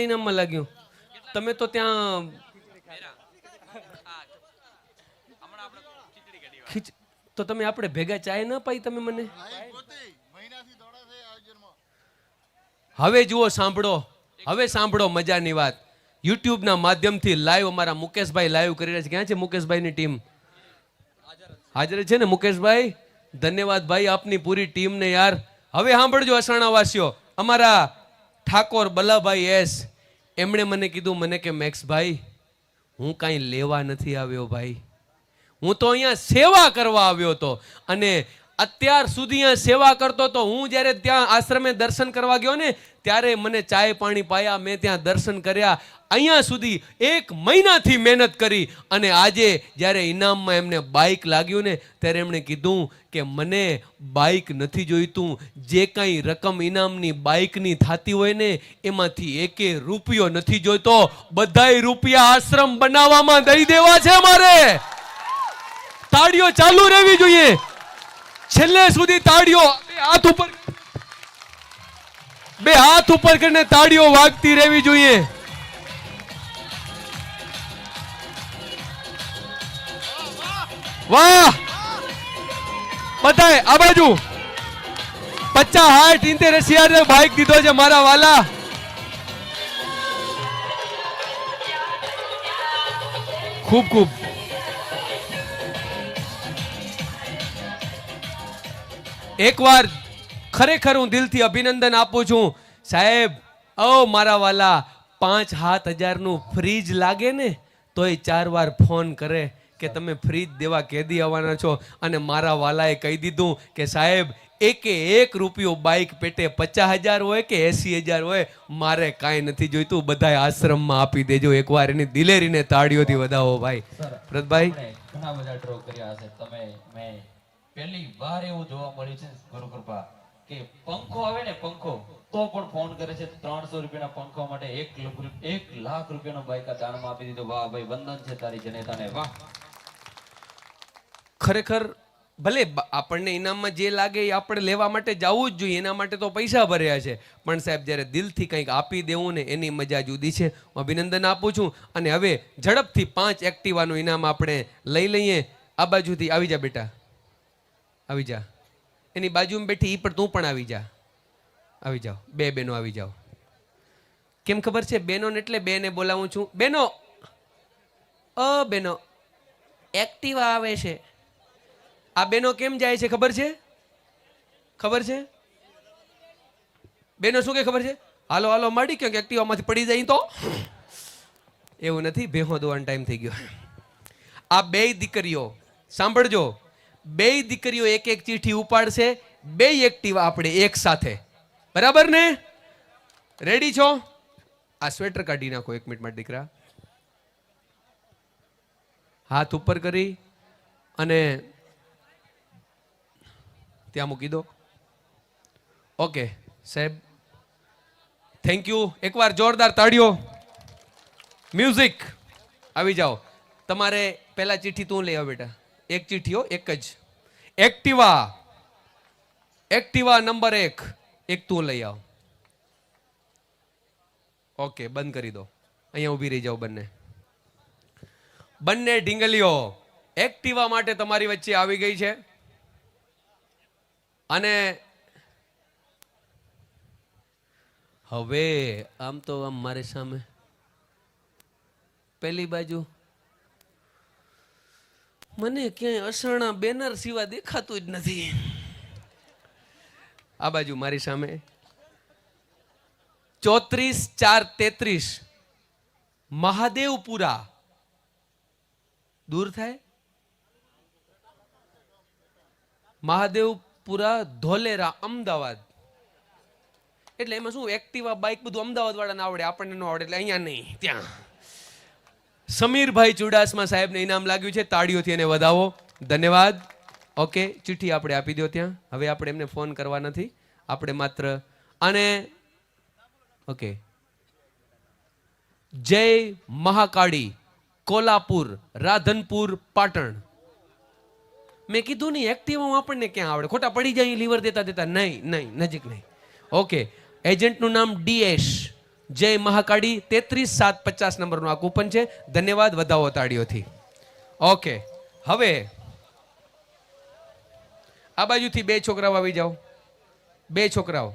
ઇનામમાં લાગ્યું. તમે તો ત્યાં તો તમે આપણે ભેગા ચાય ન પાઈ તમે મને? હવે જુઓ, સાંભળો. હવે સાંભળો મજાની વાત. યુટ્યુબના માધ્યમથી લાઈવ અમારા મુકેશભાઈ લાઈવ કરી રહ્યા છે. ક્યાં છે મુકેશભાઈની ટીમ હાજર છે ને મુકેશભાઈ? ધન્યવાદ ભાઈ આપની પૂરી ટીમને યાર. હવે સાંભળજો અસાણાવાસીઓ અમારા ઠાકોર બલાભાઈ એસ, એમણે મને કીધું, મને કે મેક્સ ભાઈ હું કાંઈ લેવા નથી આવ્યો ભાઈ. હું તો અહીંયા સેવા કરવા આવ્યો હતો અને અત્યાર સુધી અહીંયા સેવા કરતો તો હું જ્યારે ત્યાં આશ્રમે દર્શન કરવા ગયો ને, ત્યારે મને ચાય પાણી પાયા, મેં ત્યાં દર્શન કર્યા. અહીંયા સુધી એક મહિનાથી મહેનત કરી અને આજે જ્યારે ઇનામમાં એમને બાઇક લાગ્યું ને, ત્યારે એમણે કીધું કે મને બાઇક નથી જોઈતું. જે કાંઈ રકમ ઇનામની બાઇકની થતી હોય ને, એમાંથી એકે રૂપિયો નથી જોઈતો. બધાય રૂપિયા આશ્રમ બનાવવામાં દઈ દેવા છે મારે તાળીઓ ચાલુ રહેવી જોઈએ. છેલ્લે સુધી તાળીઓ હાથ ઉપર બે હાથ ઉપર કરીને તાળીઓ વાગતી રહેવી જોઈએ. વાહ! બધાય આ બાજુ પચાસ હાઠ ઇન્તેર એસી બાઇક દીધો છે મારા વાલા. ખૂબ ખૂબ. એકવાર ખરેખર હું દિલથી અભિનંદન આપું છું. સાહેબ ઓ મારા વાલા પાંચ સાત હજારનું ફ્રીજ લાગે ને તોય ચાર વાર ફોન કરે કે તમે ફ્રીજ દેવા કેદી આવવાના છો. અને મારા વાલાએ કહી દીધું કે સાહેબ એકે એક રૂપિયો બાઇક પેટે પચાસ હજાર હોય કે એસી હજાર હોય મારે કાંઈ નથી જોઈતું. બધાય આશ્રમમાં આપી દેજો. એકવાર એની દિલેરીને તાળીઓથી વધાવો ભાઈ. ભરતભાઈ ઘણા બધા ડ્રો કર્યા હશે. તમે મેં પહેલી વાર એવું જોવા મળ્યું છે ગુરુ કૃપા કે પંખો આવે ને પંખો, તો પણ ફોન કરે છે ત્રણસો રૂપિયાના પંખો માટે એક એક લાખ રૂપિયાનો બાઈકા દાનમાં આપી દીધો. વાહ ભાઈ, વંદન છે તારી જનેતાને. વાહ. ખરેખર, ભલે આપણને ઇનામમાં જે લાગે એ આપણે લેવા માટે જવું જ જોઈએ, એના માટે તો પૈસા ભર્યા છે. પણ સાહેબ, જ્યારે દિલથી કંઈક આપી દેવું ને એની મજા જુદી છે. હું અભિનંદન આપું છું. અને હવે ઝડપથી પાંચ એક્ટિવાનું ઇનામ આપણે લઈ લઈએ. આ બાજુથી આવી જા બેટા. આવી જા. એની બાજુમાં બેઠી પણ તું પણ આવી જા. આવી જાઓ. બે બેનો આવી જાઓ. કેમ ખબર છે? બેનો એટલે બેને બોલાવું છું. બેનો અ બેનો એક્ટિવા આવે છે. આ બેનો કેમ જાય છે ખબર છે? ખબર છે? બેનો શું કે ખબર છે? હાલો હાલો મળી કે એક્ટિવામાંથી પડી જાય તો. એવું નથી. ભેહો દોવાનો ટાઈમ થઈ ગયો. આ બે દીકરીઓ, સાંભળજો. બે દીકરીઓ એક એક ચીઠી ઉપાડશે, બે એક્ટિવા આપણે એક સાથે. બરાબર ને? રેડી છો? આ સ્વેટર કાઢી નાખો એક મિનિટમાં દીકરા. હાથ ઉપર કરી અને ત્યાં મૂકી દો. ઓકે સાહેબ. થેન્ક યુ એકવાર જોરદાર તાળીઓ. મ્યુઝિક આવી જાઓ. તમારે પહેલા ચિઠ્ઠી તું લઈ આવ બેટા. એક ચીઠીઓ એક જ. એક્ટિવા. એક્ટિવા નંબર એક. એક તું લઈ આવ. ઓકે, બંધ કરી દો. અહીંયા ઊભી રહી જાઓ બંને. બંને ઢીંગલીઓ. એક્ટિવા માટે તમારી વચ્ચે આવી ગઈ છે. અને હવે, આમ તો આમ મારી સામે. પેલી બાજુ મને ક્યાંય અસરણા બેનર સિવાય દેખાતું જ નથી. આ બાજુ મારી સામે. ચોત્રીસ ચાર તેત્રીસ. મહાદેવપુરા. દૂર થાય? મહાદેવપુરા, ધોલેરા, અમદાવાદ. એટલે એમાં શું એક્ટિવા બાઇક બધું અમદાવાદ વાળાને આવડે, આપણને ન આવડે, એટલે અહીંયા નહીં, ત્યાં. સમીરભાઈ ચુડાસમા સાહેબને ઇનામ લાગ્યું છે. તાળીઓથી એને વધાવો. ધન્યવાદ. ઓકે, ચિઠ્ઠી આપણે આપી દો ત્યાં. હવે આપણે એમને ફોન કરવા નથી. આપણે માત્ર અને ઓકે. જય મહાકાળી, કોલ્હાપુર, રાધનપુર, પાટણ. મેં કીધું નહીં એક્ટિવામાં આપણને ક્યાં આવડે? ખોટા પડી જાય લીવર દેતા દેતા. નહીં નહીં, નજીક નહીં. ઓકે એજન્ટનું નામ ડીએસ જય મહાકાળી તેત્રીસ સાત પચાસ નંબરનું આ કૂપન છે. ધન્યવાદ વધાવો તાળીઓથી. ઓકે હવે આ બાજુથી બે છોકરાઓ આવી જાઓ. બે છોકરાઓ.